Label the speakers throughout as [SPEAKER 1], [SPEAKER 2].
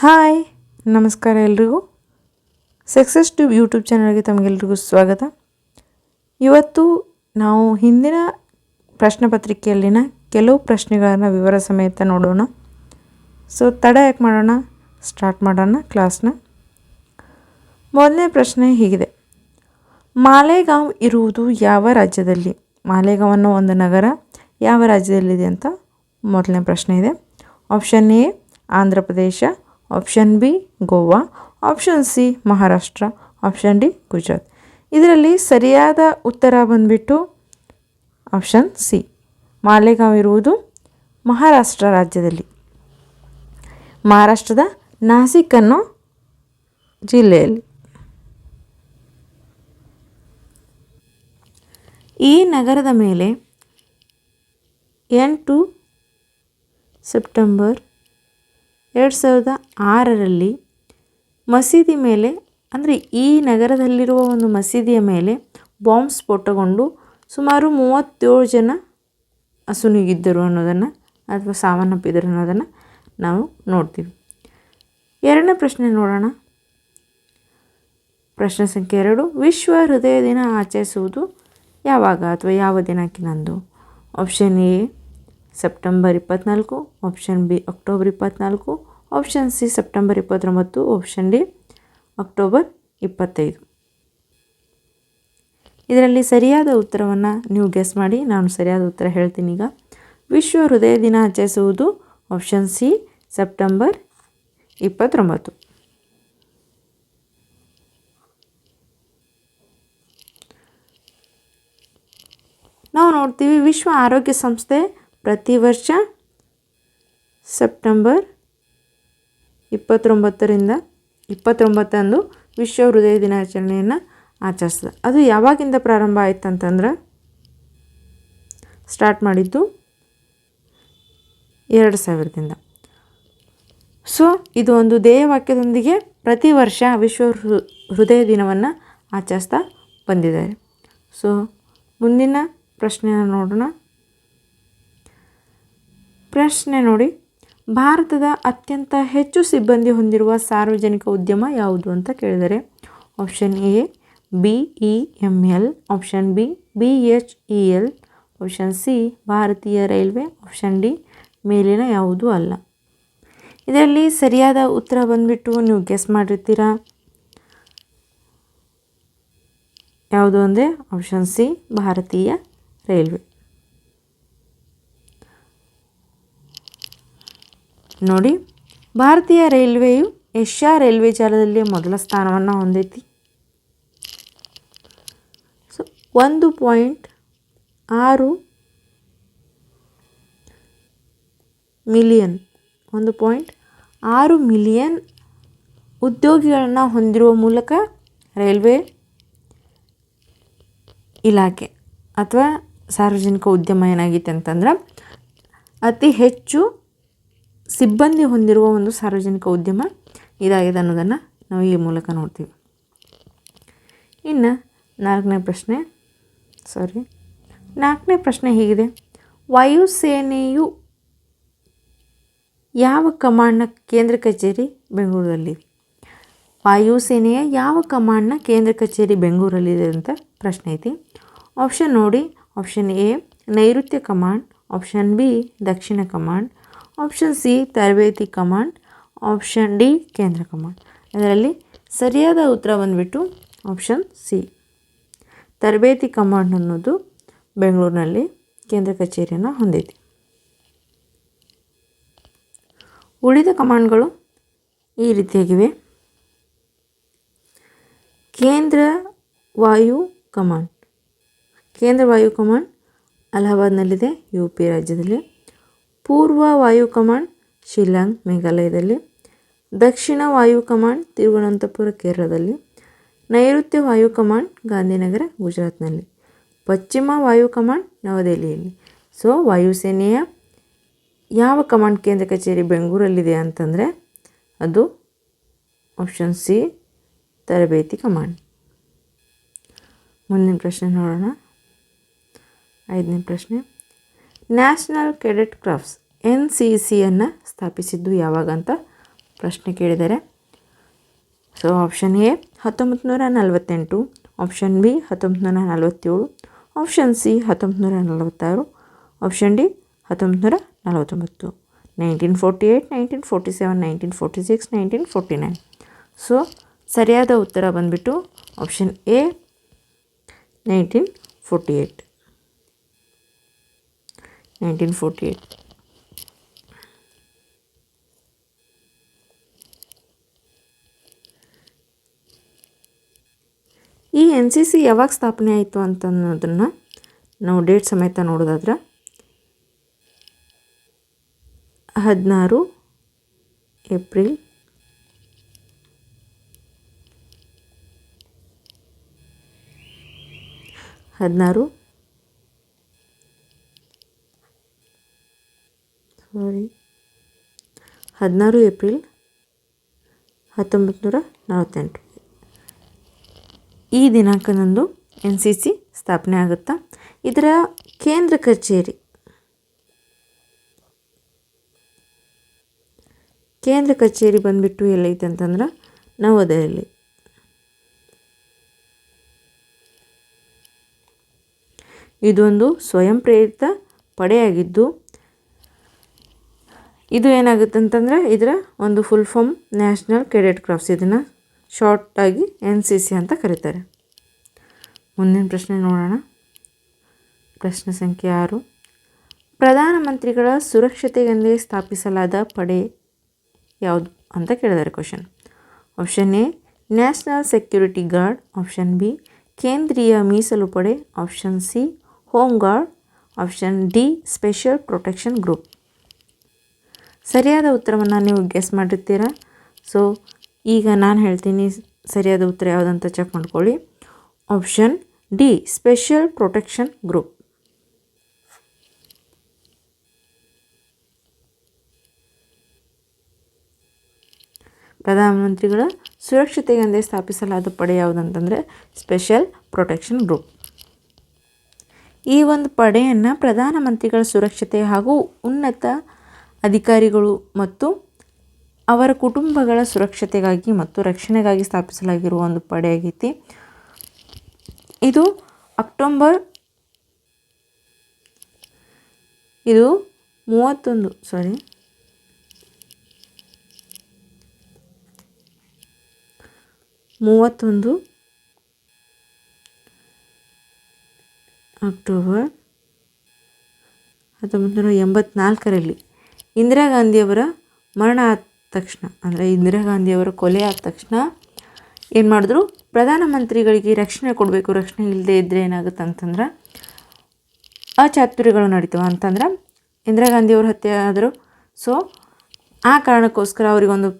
[SPEAKER 1] Hi, ನಮಸ್ಕಾರ ಎಲ್ರಿಗೂ. Success tube YouTube ಚಾನಲ್ಗೆ ತಮಗೆಲ್ರಿಗೂ ಸ್ವಾಗತ. ಇವತ್ತು ನಾವು ಹಿಂದಿನ ಪ್ರಶ್ನೆ ಪತ್ರಿಕೆಯಲ್ಲಿನ ಕೆಲವು ಪ್ರಶ್ನೆಗಳನ್ನು ವಿವರ ಸಮೇತ ನೋಡೋಣ. ಸೊ ತಡ ಯಾಕೆ ಮಾಡೋಣ? ಸ್ಟಾರ್ಟ್ ಮಾಡೋಣ ಕ್ಲಾಸ್ನ ಮೊದಲನೇ ಪ್ರಶ್ನೆ ಹೀಗಿದೆ. ಮಾಲೇಗಾಂವ್ ಇರುವುದು ಯಾವ ರಾಜ್ಯದಲ್ಲಿ? ಮಾಲೇಗಾಂವ್ ಅನ್ನೋ ಒಂದು ನಗರ ಯಾವ ರಾಜ್ಯದಲ್ಲಿದೆ ಅಂತ ಮೊದಲನೇ ಪ್ರಶ್ನೆ ಇದೆ. Option A Andhra Pradesh. Option B Goa option C Maharashtra option D Gujarat ಇದರಲ್ಲಿ ಸರಿಯಾದ ಉತ್ತರ ಬಂದ್ಬಿಟ್ಟು ಆಪ್ಷನ್ ಸಿ ಮಾಲೆಗಾಂವ್ ಇರುವುದು ಮಹಾರಾಷ್ಟ್ರ ರಾಜ್ಯದಲ್ಲಿ. ಮಹಾರಾಷ್ಟ್ರದ ನಾಸಿಕ್ ಅನ್ನೋ ಜಿಲ್ಲೆಯಲ್ಲಿ. ಈ ನಗರದ ಮೇಲೆ ಎಂಟು ಸೆಪ್ಟೆಂಬರ್ ಎರಡು ಸಾವಿರದ ಆರರಲ್ಲಿ ಮಸೀದಿ ಮೇಲೆ, ಅಂದರೆ ಈ ನಗರದಲ್ಲಿರುವ ಒಂದು ಮಸೀದಿಯ ಮೇಲೆ ಬಾಂಬ್ ಸ್ಫೋಟಗೊಂಡು ಸುಮಾರು ಮೂವತ್ತೇಳು ಜನ ಅಸುನಿಗಿದ್ದರು ಅನ್ನೋದನ್ನು ಅಥವಾ ಸಾವನ್ನಪ್ಪಿದ್ದರು ಅನ್ನೋದನ್ನು ನಾವು ನೋಡ್ತೀವಿ. ಎರಡನೇ ಪ್ರಶ್ನೆ ನೋಡೋಣ. ಪ್ರಶ್ನೆ ಸಂಖ್ಯೆ ಎರಡು, ವಿಶ್ವ ಹೃದಯ ದಿನ ಆಚರಿಸುವುದು ಯಾವಾಗ ಅಥವಾ ಯಾವ ದಿನಕ್ಕೆ ನಂದು? ಆಪ್ಷನ್ ಎ ಸೆಪ್ಟೆಂಬರ್ ಇಪ್ಪತ್ತ್ನಾಲ್ಕು ಆಪ್ಷನ್ ಬಿ ಅಕ್ಟೋಬರ್ ಇಪ್ಪತ್ತ್ನಾಲ್ಕು ಆಪ್ಷನ್ ಸಿ ಸೆಪ್ಟೆಂಬರ್ ಇಪ್ಪತ್ತೊಂಬತ್ತು ಆಪ್ಷನ್ ಡಿ ಅಕ್ಟೋಬರ್ ಇಪ್ಪತ್ತೈದು. ಇದರಲ್ಲಿ ಸರಿಯಾದ ಉತ್ತರವನ್ನು ನೀವು ಗೆಸ್ ಮಾಡಿ, ನಾನು ಸರಿಯಾದ ಉತ್ತರ ಹೇಳ್ತೀನಿ ಈಗ. ವಿಶ್ವ ಹೃದಯ ದಿನ ಆಚರಿಸುವುದು ಆಪ್ಷನ್ ಸಿ ಸೆಪ್ಟೆಂಬರ್ ಇಪ್ಪತ್ತೊಂಬತ್ತು. ನಾವು ನೋಡ್ತೀವಿ ವಿಶ್ವ ಆರೋಗ್ಯ ಸಂಸ್ಥೆ ಪ್ರತಿ ವರ್ಷ ಸೆಪ್ಟೆಂಬರ್ ಇಪ್ಪತ್ತೊಂಬತ್ತರಿಂದ ಇಪ್ಪತ್ತೊಂಬತ್ತಂದು ವಿಶ್ವ ಹೃದಯ ದಿನಾಚರಣೆಯನ್ನು ಆಚರಿಸ್ತದೆ. ಅದು ಯಾವಾಗಿಂದ ಪ್ರಾರಂಭ ಆಯ್ತು ಅಂತಂದ್ರೆ ಸ್ಟಾರ್ಟ್ ಮಾಡಿದ್ದು ಎರಡು ಸಾವಿರದಿಂದ. ಸೊ, ಇದು ಒಂದು ಧ್ಯೇಯವಾಕ್ಯದೊಂದಿಗೆ ಪ್ರತಿ ವರ್ಷ ವಿಶ್ವ ಹೃದಯ ದಿನವನ್ನು ಆಚರಿಸ್ತಾ ಬಂದಿದ್ದಾರೆ. ಸೊ, ಮುಂದಿನ ಪ್ರಶ್ನೆಯನ್ನು ನೋಡೋಣ. ಪ್ರಶ್ನೆ ನೋಡಿ. ಭಾರತದ ಅತ್ಯಂತ ಹೆಚ್ಚು ಸಿಬ್ಬಂದಿ ಹೊಂದಿರುವ ಸಾರ್ವಜನಿಕ ಉದ್ಯಮ ಯಾವುದು ಅಂತ ಕೇಳಿದರೆ option A B E M L option B B H E L option C ಭಾರತೀಯ ರೈಲ್ವೆ ಆಪ್ಷನ್ ಡಿ ಮೇಲಿನ ಯಾವುದೂ ಅಲ್ಲ. ಇದರಲ್ಲಿ ಸರಿಯಾದ ಉತ್ತರ ಬಂದುಬಿಟ್ಟು ನೀವು ಗೆಸ್ ಮಾಡಿರ್ತೀರಾ? ಯಾವುದು ಅಂದರೆ ಆಪ್ಷನ್ ಸಿ ಭಾರತೀಯ ರೈಲ್ವೆ. ನೋಡಿ, ಭಾರತೀಯ ರೈಲ್ವೆಯು ಏಷ್ಯಾ ರೈಲ್ವೆ ಜಾಲದಲ್ಲಿ ಮೊದಲ ಸ್ಥಾನವನ್ನು ಹೊಂದೈತಿ. ಸೊ ಒಂದು ಪಾಯಿಂಟ್ ಆರು ಮಿಲಿಯನ್, ಒಂದು ಪಾಯಿಂಟ್ ಆರು ಮಿಲಿಯನ್ ಉದ್ಯೋಗಿಗಳನ್ನು ಹೊಂದಿರುವ ಮೂಲಕ ರೈಲ್ವೆ ಇಲಾಖೆ ಅಥವಾ ಸಾರ್ವಜನಿಕ ಉದ್ಯಮ ಏನಾಗಿತ್ತು ಅಂತಂದ್ರೆ, ಅತಿ ಹೆಚ್ಚು ಸಿಬ್ಬಂದಿ ಹೊಂದಿರುವ ಒಂದು ಸಾರ್ವಜನಿಕ ಉದ್ಯಮ ಇದಾಗಿದೆ ಅನ್ನೋದನ್ನು ನಾವು ಈ ಮೂಲಕ ನೋಡ್ತೀವಿ. ಇನ್ನು ನಾಲ್ಕನೇ ಪ್ರಶ್ನೆ ಸಾರಿ ನಾಲ್ಕನೇ ಪ್ರಶ್ನೆ ಹೀಗಿದೆ. ವಾಯುಸೇನೆಯು ಯಾವ ಕಮಾಂಡ್ನ ಕೇಂದ್ರ ಕಚೇರಿ ಬೆಂಗಳೂರಲ್ಲಿ ವಾಯುಸೇನೆಯ ಯಾವ ಕಮಾಂಡ್ನ ಕೇಂದ್ರ ಕಚೇರಿ ಬೆಂಗಳೂರಲ್ಲಿದೆ ಅಂತ ಪ್ರಶ್ನೆ ಐತಿ. ಆಪ್ಷನ್ ನೋಡಿ. ಆಪ್ಷನ್ ಎ, ನೈಋತ್ಯ ಕಮಾಂಡ್. ಆಪ್ಷನ್ ಬಿ, ದಕ್ಷಿಣ ಕಮಾಂಡ್. ಆಪ್ಷನ್ ಸಿ ತರಬೇತಿ ಕಮಾಂಡ್ ಆಪ್ಷನ್ ಡಿ ಕೇಂದ್ರ ಕಮಾಂಡ್ ಅದರಲ್ಲಿ ಸರಿಯಾದ ಉತ್ತರ ಬಂದುಬಿಟ್ಟು ಆಪ್ಷನ್ ಸಿ ತರಬೇತಿ ಕಮಾಂಡ್ ಅನ್ನೋದು ಬೆಂಗಳೂರಿನಲ್ಲಿ ಕೇಂದ್ರ ಕಚೇರಿಯನ್ನು ಹೊಂದಿದೆ. ಉಳಿದ ಕಮಾಂಡ್ಗಳು ಈ ರೀತಿಯಾಗಿವೆ ಕೇಂದ್ರ ವಾಯು ಕಮಾಂಡ್ ಕೇಂದ್ರ ವಾಯು ಕಮಾಂಡ್ ಅಲಹಾಬಾದ್ನಲ್ಲಿದೆ, ಯು ಪಿ ರಾಜ್ಯದಲ್ಲಿ. ಪೂರ್ವ ವಾಯು ಕಮಾಂಡ್ ಶಿಲ್ಲಾಂಗ್ ಮೇಘಾಲಯದಲ್ಲಿ, ದಕ್ಷಿಣ ವಾಯು ಕಮಾಂಡ್ ತಿರುವನಂತಪುರ ಕೇರಳದಲ್ಲಿ, ನೈಋತ್ಯ ವಾಯು ಕಮಾಂಡ್ ಗಾಂಧಿನಗರ ಗುಜರಾತ್ನಲ್ಲಿ, ಪಶ್ಚಿಮ ವಾಯು ಕಮಾಂಡ್ ನವದೆಹಲಿಯಲ್ಲಿ. ಸೊ ವಾಯುಸೇನೆಯ ಯಾವ ಕಮಾಂಡ್ ಕೇಂದ್ರ ಕಚೇರಿ ಬೆಂಗಳೂರಲ್ಲಿದೆ ಅಂತಂದರೆ, ಅದು ಆಪ್ಷನ್ ಸಿ, ತರಬೇತಿ ಕಮಾಂಡ್. ಮುಂದಿನ ಪ್ರಶ್ನೆ ನೋಡೋಣ. ಐದನೇ ಪ್ರಶ್ನೆ. National cadet crafts N C ಸಿಯನ್ನು ಸ್ಥಾಪಿಸಿದ್ದು ಯಾವಾಗ ಅಂತ ಪ್ರಶ್ನೆ ಕೇಳಿದ್ದಾರೆ ಸೊ, ಆಪ್ಷನ್ ಎ ಹತ್ತೊಂಬತ್ತು ನೂರ ನಲವತ್ತೆಂಟು, ಆಪ್ಷನ್ ಬಿ ಹತ್ತೊಂಬತ್ತು ನೂರ ನಲವತ್ತೇಳು, ಆಪ್ಷನ್ ಸಿ ಹತ್ತೊಂಬತ್ತು ನೂರ ನಲವತ್ತಾರು, ಆಪ್ಷನ್ ಡಿ ಹತ್ತೊಂಬತ್ತು ನೂರ ನಲವತ್ತೊಂಬತ್ತು, nineteen forty eight nineteen forty seven, nineteen forty six, nineteen forty nine. So, ಸರಿಯಾದ ಉತ್ತರ ಬಂದುಬಿಟ್ಟು option A nineteen forty eight nineteen forty eight ಈ ಎನ್ ಸಿ ಸಿ ಯಾವಾಗ ಸ್ಥಾಪನೆ ಆಯಿತು ಅಂತ ಅನ್ನೋದನ್ನು ನಾವು ಡೇಟ್ ಸಮೇತ ನೋಡೋದಾದ್ರೆ ಹದಿನಾರು ಏಪ್ರಿಲ್ ಹದಿನಾರು ಸಾರಿ ಹದಿನಾರು ಏಪ್ರಿಲ್ ಹತ್ತೊಂಬತ್ತು ನೂರ ನಲವತ್ತೆಂಟು. ಈ ದಿನಾಂಕದಂದು ಎನ್ ಸಿ ಸಿ ಸ್ಥಾಪನೆ ಆಗುತ್ತಾ? ಇದರ ಕೇಂದ್ರ ಕಚೇರಿ. ಕೇಂದ್ರ ಕಚೇರಿ ಬಂದುಬಿಟ್ಟು ಎಲ್ಲೈತೆ ಅಂತಂದ್ರೆ ನವದೆಹಲಿ. ಇದೊಂದು ಸ್ವಯಂ ಪ್ರೇರಿತ ಪಡೆಯಾಗಿದ್ದು ಇದು ಏನಾಗುತ್ತೆ ಅಂತಂದರೆ ಇದರ ಒಂದು full form national cadet crafts ಇದನ್ನು ಶಾರ್ಟಾಗಿ ಎನ್ ಸಿ ಸಿ ಅಂತ ಕರೀತಾರೆ. ಮುಂದಿನ ಪ್ರಶ್ನೆ ನೋಡೋಣ. ಪ್ರಶ್ನೆ ಸಂಖ್ಯೆ ಆರು. ಪ್ರಧಾನಮಂತ್ರಿಗಳ ಸುರಕ್ಷತೆಗೆಂದೇ ಸ್ಥಾಪಿಸಲಾದ ಪಡೆ ಯಾವುದು ಅಂತ ಕೇಳಿದ್ದಾರೆ question option A national security guard option B ಕೇಂದ್ರೀಯ ಮೀಸಲು ಪಡೆ. Option C home guard option D special protection group ಸರಿಯಾದ ಉತ್ತರವನ್ನು ನೀವು ಗೆಸ್ ಮಾಡಿರ್ತೀರಾ? ಸೊ ಈಗ ನಾನು ಹೇಳ್ತೀನಿ ಸರಿಯಾದ ಉತ್ತರ ಯಾವುದಂತ ಚೆಕ್ ಮಾಡ್ಕೊಳ್ಳಿ. Option D special protection group ಪ್ರಧಾನಮಂತ್ರಿಗಳ ಸುರಕ್ಷತೆಗೆಂದೇ ಸ್ಥಾಪಿಸಲಾದ ಪಡೆ ಯಾವುದಂತಂದರೆ ಸ್ಪೆಷಲ್ ಪ್ರೊಟೆಕ್ಷನ್ ಗ್ರೂಪ್ ಈ ಒಂದು ಪಡೆಯನ್ನು ಪ್ರಧಾನಮಂತ್ರಿಗಳ ಸುರಕ್ಷತೆ ಹಾಗೂ ಉನ್ನತ ಅಧಿಕಾರಿಗಳು ಮತ್ತು ಅವರ ಕುಟುಂಬಗಳ ಸುರಕ್ಷತೆಗಾಗಿ ಮತ್ತು ರಕ್ಷಣೆಗಾಗಿ ಸ್ಥಾಪಿಸಲಾಗಿರುವ ಒಂದು ಪಡೆಯಾಗೈತಿ ಇದು ಅಕ್ಟೋಬರ್ ಇದು ಮೂವತ್ತೊಂದು ಸಾರಿ ಮೂವತ್ತೊಂದು ಅಕ್ಟೋಬರ್ ಹತ್ತೊಂಬತ್ತು ನೂರ ಎಂಬತ್ನಾಲ್ಕರಲ್ಲಿ ಇಂದಿರಾ ಗಾಂಧಿಯವರ ಮರಣ ಆದ ತಕ್ಷಣ, ಅಂದರೆ ಇಂದಿರಾ ಗಾಂಧಿಯವರ ಕೊಲೆ ಆದ ತಕ್ಷಣ ಏನು ಮಾಡಿದ್ರು? ಪ್ರಧಾನಮಂತ್ರಿಗಳಿಗೆ ರಕ್ಷಣೆ ಕೊಡಬೇಕು, ರಕ್ಷಣೆ ಇಲ್ಲದೆ ಇದ್ದರೆ ಏನಾಗುತ್ತೆ ಅಂತಂದ್ರೆ ಅಚಾತುರ್ಯಗಳು ನಡೀತವೆ ಅಂತಂದ್ರೆ ಇಂದಿರಾ ಗಾಂಧಿಯವರು ಹತ್ಯೆ ಆದರು. ಸೊ ಆ ಕಾರಣಕ್ಕೋಸ್ಕರ ಅವರಿಗೊಂದು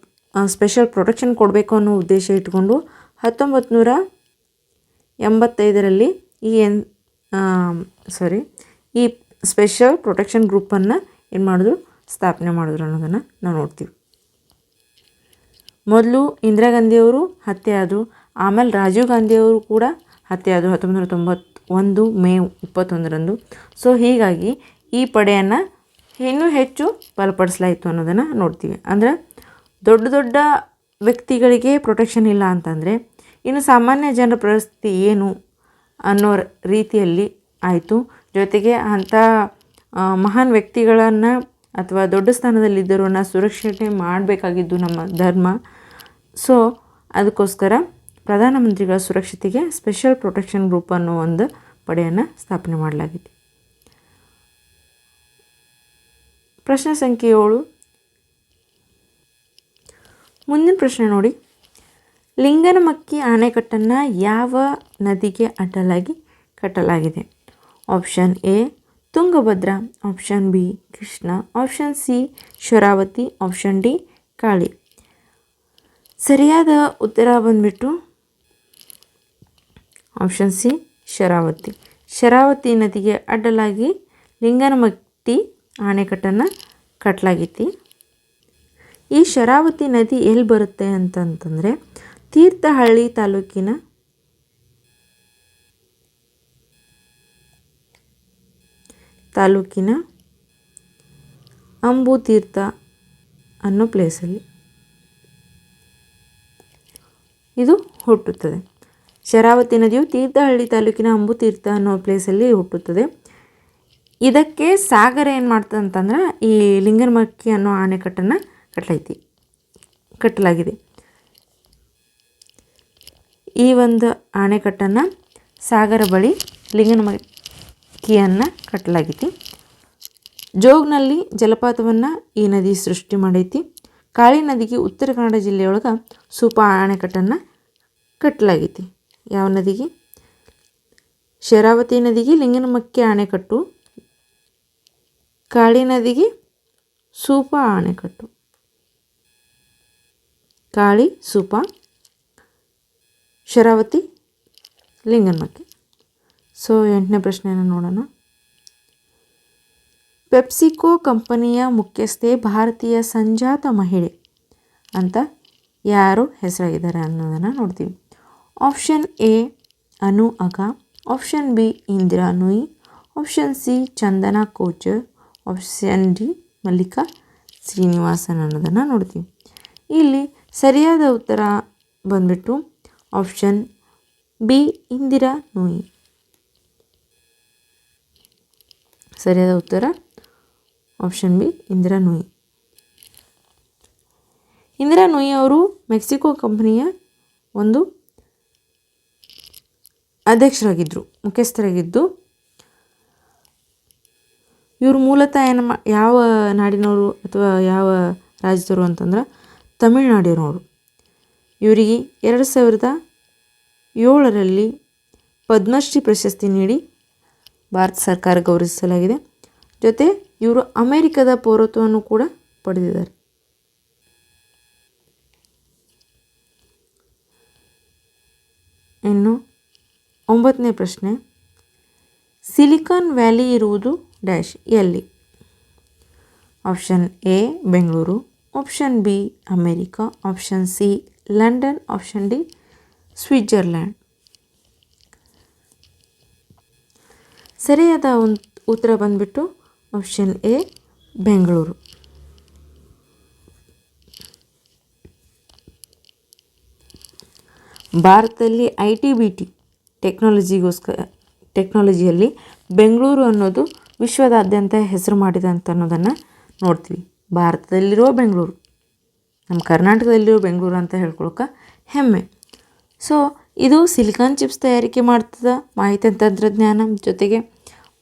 [SPEAKER 1] ಸ್ಪೆಷಲ್ ಪ್ರೊಟೆಕ್ಷನ್ ಕೊಡಬೇಕು ಅನ್ನೋ ಉದ್ದೇಶ ಇಟ್ಕೊಂಡು ಹತ್ತೊಂಬತ್ತು ನೂರ ಎಂಬತ್ತೈದರಲ್ಲಿ ಈ ಎನ್ ಸಾರಿ ಈ ಸ್ಪೆಷಲ್ ಪ್ರೊಟೆಕ್ಷನ್ ಗ್ರೂಪನ್ನು ಏನು ಮಾಡಿದ್ರು? ಸ್ಥಾಪನೆ ಮಾಡಿದ್ರು ಅನ್ನೋದನ್ನು ನಾವು ನೋಡ್ತೀವಿ. ಮೊದಲು ಇಂದಿರಾ ಗಾಂಧಿಯವರು ಹತ್ಯೆ ಆದರು, ಆಮೇಲೆ ರಾಜೀವ್ ಗಾಂಧಿಯವರು ಕೂಡ ಹತ್ಯೆ ಆದರು ಹತ್ತೊಂಬತ್ತು ನೂರ ತೊಂಬತ್ತೊಂದು ಮೇ ಇಪ್ಪತ್ತೊಂದರಂದು. ಸೊ ಹೀಗಾಗಿ ಈ ಪಡೆಯನ್ನು ಇನ್ನೂ ಹೆಚ್ಚು ಬಲಪಡಿಸಲಾಯಿತು ಅನ್ನೋದನ್ನು ನೋಡ್ತೀವಿ. ಅಂದರೆ ದೊಡ್ಡ ದೊಡ್ಡ ವ್ಯಕ್ತಿಗಳಿಗೆ ಪ್ರೊಟೆಕ್ಷನ್ ಇಲ್ಲ ಅಂತಂದರೆ ಇನ್ನು ಸಾಮಾನ್ಯ ಜನರ ಪರಿಸ್ಥಿತಿ ಏನು ಅನ್ನೋ ರೀತಿಯಲ್ಲಿ ಆಯಿತು. ಜೊತೆಗೆ ಅಂಥ ಮಹಾನ್ ವ್ಯಕ್ತಿಗಳನ್ನು ಅಥವಾ ದೊಡ್ಡ ಸ್ಥಾನದಲ್ಲಿದ್ದವರನ್ನ ಸುರಕ್ಷತೆ ಮಾಡಬೇಕಾಗಿದ್ದು ನಮ್ಮ ಧರ್ಮ. ಸೊ ಅದಕ್ಕೋಸ್ಕರ ಪ್ರಧಾನಮಂತ್ರಿಗಳ ಸುರಕ್ಷತೆಗೆ ಸ್ಪೆಷಲ್ ಪ್ರೊಟೆಕ್ಷನ್ ಗ್ರೂಪ್ ಅನ್ನೋ ಒಂದು ಪಡೆಯನ್ನು ಸ್ಥಾಪನೆ ಮಾಡಲಾಗಿದೆ. ಪ್ರಶ್ನೆ ಸಂಖ್ಯೆ ಏಳು. ಮುಂದಿನ ಪ್ರಶ್ನೆ ನೋಡಿ. ಲಿಂಗನಮಕ್ಕಿ ಅಣೆಕಟ್ಟನ್ನು ಯಾವ ನದಿಗೆ ಅಡ್ಡಲಾಗಿ ಕಟ್ಟಲಾಗಿದೆ? Option A Tungabhadra option B Krishna option C Sharavati option D Kali. ಸರಿಯಾದ ಉತ್ತರ ಬಂದ್ಬಿಟ್ಟು ಆಪ್ಷನ್ ಸಿ ಶರಾವತಿ. ಶರಾವತಿ ನದಿಗೆ ಅಡ್ಡಲಾಗಿ ಲಿಂಗನಮಟ್ಟಿ ಅಣೆಕಟ್ಟನ್ನು ಕಟ್ಟಲಾಗಿತ್ತು ಈ ಶರಾವತಿ ನದಿ ಎಲ್ಲಿ ಬರುತ್ತೆ ಅಂತಂತಂದರೆ ತೀರ್ಥಹಳ್ಳಿ ತಾಲೂಕಿನ ತಾಲೂಕಿನ ಅಂಬುತೀರ್ಥ ಅನ್ನೋ ಪ್ಲೇಸಲ್ಲಿ ಇದು ಹುಟ್ಟುತ್ತದೆ. ಶರಾವತಿ ನದಿಯು ತೀರ್ಥಹಳ್ಳಿ ತಾಲೂಕಿನ ಅಂಬುತೀರ್ಥ ಅನ್ನೋ ಪ್ಲೇಸಲ್ಲಿ ಹುಟ್ಟುತ್ತದೆ. ಇದಕ್ಕೆ ಸಾಗರ ಏನು ಮಾಡ್ತದೆ ಅಂತಂದ್ರೆ ಈ ಲಿಂಗನಮಕ್ಕಿ ಅನ್ನೋ ಆಣೆಕಟ್ಟನ್ನು ಕಟ್ಟಲೈತಿ ಕಟ್ಟಲಾಗಿದೆ ಈ ಒಂದು ಆಣೆಕಟ್ಟನ್ನು ಸಾಗರ ಬಳಿ ಲಿಂಗನಮಕ್ಕಿಯನ್ನು ಕಟ್ಟಲಾಗೈತಿ ಜೋಗ್ನಲ್ಲಿ ಜಲಪಾತವನ್ನು ಈ ನದಿ ಸೃಷ್ಟಿ ಮಾಡೈತಿ. ಕಾಳಿ ನದಿಗೆ ಉತ್ತರ ಕನ್ನಡ ಜಿಲ್ಲೆಯೊಳಗೆ ಸೂಪ ಅಣೆಕಟ್ಟನ್ನು ಕಟ್ಟಲಾಗೈತಿ ಯಾವ ನದಿಗೆ? ಶರಾವತಿ ನದಿಗೆ ಲಿಂಗನಮಕ್ಕಿ ಅಣೆಕಟ್ಟು ಕಾಳಿ ನದಿಗೆ ಸೂಪ ಅಣೆಕಟ್ಟು ಕಾಳಿ, ಸೂಪ, ಶರಾವತಿ, ಲಿಂಗನಮಕ್ಕಿ. ಸೊ, ಎಂಟನೇ ಪ್ರಶ್ನೆಯನ್ನು ನೋಡೋಣ. ಪೆಪ್ಸಿಕೋ ಕಂಪನಿಯ ಮುಖ್ಯಸ್ಥೆ ಭಾರತೀಯ ಸಂಜಾತ ಮಹಿಳೆ ಅಂತ ಯಾರು ಹೆಸರಾಗಿದ್ದಾರೆ ಅನ್ನೋದನ್ನು ನೋಡ್ತೀವಿ. Option A, Anu Aga. Option B, Indira Nooyi. Option C, Chandana Kochhar option D, Mallika Srinivasan ಅನ್ನೋದನ್ನು ನೋಡ್ತೀವಿ. ಇಲ್ಲಿ ಸರಿಯಾದ ಉತ್ತರ ಬಂದ್ಬಿಟ್ಟು ಆಪ್ಷನ್ ಬಿ, ಇಂದಿರಾ ನುಯಿ. ಸರಿಯಾದ ಉತ್ತರ? Option B Indira Nooyi. Indira Nooyi ಅವರು ಮೆಕ್ಸಿಕೋ ಕಂಪನಿಯ ಒಂದು ಅಧ್ಯಕ್ಷರಾಗಿದ್ದರು ಮುಖ್ಯಸ್ಥರಾಗಿದ್ದು. ಇವರು ಮೂಲತಃ ಏನು ಮಾ, ಯಾವ ನಾಡಿನವರು ಅಥವಾ ಯಾವ ರಾಜ್ಯದವರು ಅಂತಂದ್ರೆ ತಮಿಳುನಾಡಿನವರು. ಇವರಿಗೆ ಎರಡು ಸಾವಿರದ ಏಳರಲ್ಲಿ ಪದ್ಮಶ್ರೀ ಪ್ರಶಸ್ತಿ ನೀಡಿ ಭಾರತ ಸರ್ಕಾರ ಗೌರವಿಸಲಾಗಿದೆ. ಜೊತೆ ಇವರು ಅಮೆರಿಕದ ಪೌರತ್ವವನ್ನು ಕೂಡ ಪಡೆದಿದ್ದಾರೆ. ಇನ್ನು ಒಂಬತ್ತನೇ ಪ್ರಶ್ನೆ. ಸಿಲಿಕಾನ್ ವ್ಯಾಲಿ ಇರುವುದು ಡ್ಯಾಶ್ ಎಲ್ಲಿ? Option A, Bengaluru. Option B, America. Option C, London. Option D, Switzerland. ಸರಿಯಾದ ಒಂದು ಉತ್ತರ ಬಂದ್ಬಿಟ್ಟು ಆಪ್ಷನ್ ಎ ಬೆಂಗಳೂರು ಭಾರತದಲ್ಲಿ ಐ ಟಿ ಬಿ ಟಿ ಟೆಕ್ನಾಲಜಿಗೋಸ್ಕರ ಟೆಕ್ನಾಲಜಿಯಲ್ಲಿ ಬೆಂಗಳೂರು ಅನ್ನೋದು ವಿಶ್ವದಾದ್ಯಂತ ಹೆಸರು ಮಾಡಿದೆ ಅಂತ ಅನ್ನೋದನ್ನು ನೋಡ್ತೀವಿ. ಭಾರತದಲ್ಲಿರೋ ಬೆಂಗಳೂರು ನಮ್ಮ ಕರ್ನಾಟಕದಲ್ಲಿರೋ ಬೆಂಗಳೂರು ಅಂತ ಹೇಳ್ಕೊಳಕ್ಕೆ ಹೆಮ್ಮೆ. ಸೊ ಇದು ಸಿಲಿಕಾನ್ ಚಿಪ್ಸ್ ತಯಾರಿಕೆ ಮಾಡ್ತದೆ ಮಾಹಿತಿ ತಂತ್ರಜ್ಞಾನ ಜೊತೆಗೆ.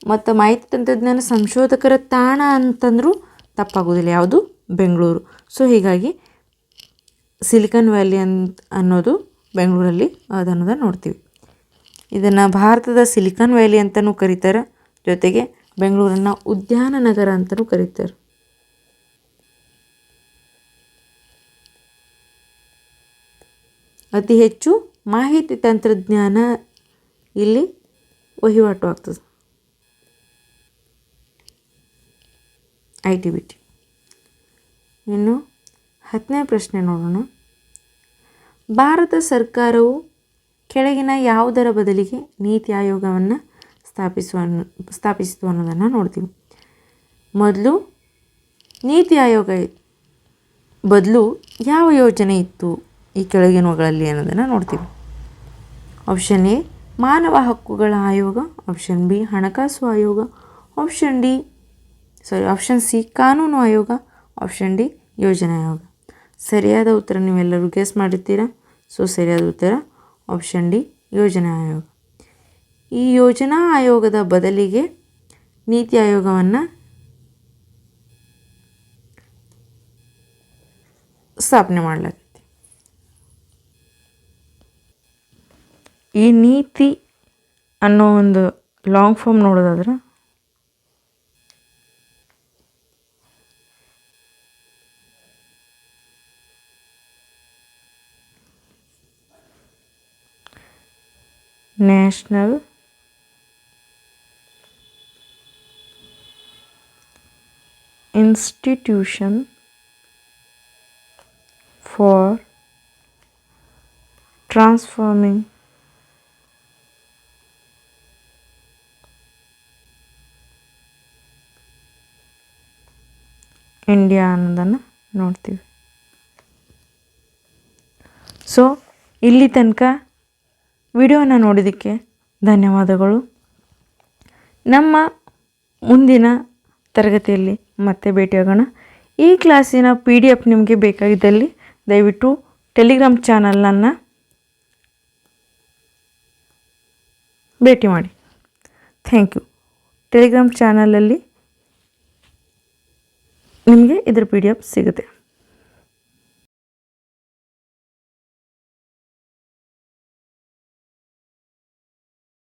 [SPEAKER 1] ಮತ್ತು ಮಾಹಿತಿ ತಂತ್ರಜ್ಞಾನ ಸಂಶೋಧಕರ ತಾಣ ಅಂತಂದರೂ ತಪ್ಪಾಗೋದಿಲ್ಲ. ಯಾವುದು? ಬೆಂಗಳೂರು. ಸೊ, ಹೀಗಾಗಿ ಸಿಲಿಕಾನ್ ವ್ಯಾಲಿ ಅಂತ ಅನ್ನೋದು ಬೆಂಗಳೂರಲ್ಲಿ ಅದನ್ನೋದನ್ನು ನೋಡ್ತೀವಿ. ಇದನ್ನು ಭಾರತದ ಸಿಲಿಕಾನ್ ವ್ಯಾಲಿ ಅಂತಲೂ ಕರೀತಾರೆ. ಜೊತೆಗೆ ಬೆಂಗಳೂರನ್ನು ಉದ್ಯಾನ ನಗರ ಅಂತಲೂ ಕರೀತಾರೆ. ಅತಿ ಹೆಚ್ಚು ಮಾಹಿತಿ ತಂತ್ರಜ್ಞಾನ ಇಲ್ಲಿ ವಹಿವಾಟು ಆಗ್ತದೆ. I T B T. ಇನ್ನು ಹತ್ತನೇ ಪ್ರಶ್ನೆ ನೋಡೋಣ. ಭಾರತ ಸರ್ಕಾರವು ಕೆಳಗಿನ ಯಾವುದರ ಬದಲಿಗೆ ನೀತಿ ಆಯೋಗವನ್ನು ಸ್ಥಾಪಿಸುವ ಸ್ಥಾಪಿಸಿತು ಅನ್ನೋದನ್ನು ನೋಡ್ತೀವಿ. ಮೊದಲು ನೀತಿ ಆಯೋಗ ಬದಲು ಯಾವ ಯೋಜನೆ ಇತ್ತು ಈ ಕೆಳಗಿನವುಗಳಲ್ಲಿ ಅನ್ನೋದನ್ನು ನೋಡ್ತೀವಿ. ಆಪ್ಷನ್ ಎ ಮಾನವ ಹಕ್ಕುಗಳ ಆಯೋಗ. ಆಪ್ಷನ್ ಬಿ ಹಣಕಾಸು ಆಯೋಗ. Option D sorry option C ಕಾನೂನು ಆಯೋಗ. ಆಪ್ಷನ್ ಡಿ ಯೋಜನಾ ಆಯೋಗ. ಸರಿಯಾದ ಉತ್ತರ ನೀವೆಲ್ಲರೂ ಗೆಸ್ ಮಾಡಿರ್ತೀರಾ ಸೊ ಸರಿಯಾದ ಉತ್ತರ ಆಪ್ಷನ್ ಡಿ ಯೋಜನಾ ಆಯೋಗ. ಈ ಯೋಜನಾ ಆಯೋಗದ ಬದಲಿಗೆ ನೀತಿ ಆಯೋಗವನ್ನು ಸ್ಥಾಪನೆ ಮಾಡಲಾಗೈತಿ ಈ ನೀತಿ ಅನ್ನೋ ಒಂದು ಲಾಂಗ್ ಫಾರ್ಮ್ ನೋಡೋದಾದ್ರೆ national institution for transforming India ಅನ್ನೋದನ್ನು ನೋಡ್ತೀವಿ. ಸೊ ಇಲ್ಲಿ ತನಕ ವಿಡಿಯೋನ ನೋಡಿದ್ದಕ್ಕೆ ಧನ್ಯವಾದಗಳು. ನಮ್ಮ ಮುಂದಿನ ತರಗತಿಯಲ್ಲಿ ಮತ್ತೆ ಭೇಟಿಯಾಗೋಣ ಈ ಕ್ಲಾಸಿನ ಪಿ ಡಿ ಎಫ್ ನಿಮಗೆ ಬೇಕಾಗಿದ್ದಲ್ಲಿ ದಯವಿಟ್ಟು ಟೆಲಿಗ್ರಾಮ್ ಚಾನಲನ್ನು ಭೇಟಿ ಮಾಡಿ. ಥ್ಯಾಂಕ್ ಯು ಟೆಲಿಗ್ರಾಮ್ ಚಾನಲಲ್ಲಿ ನಿಮಗೆ ಇದರ ಪಿ ಡಿ ಎಫ್ ಸಿಗುತ್ತೆ.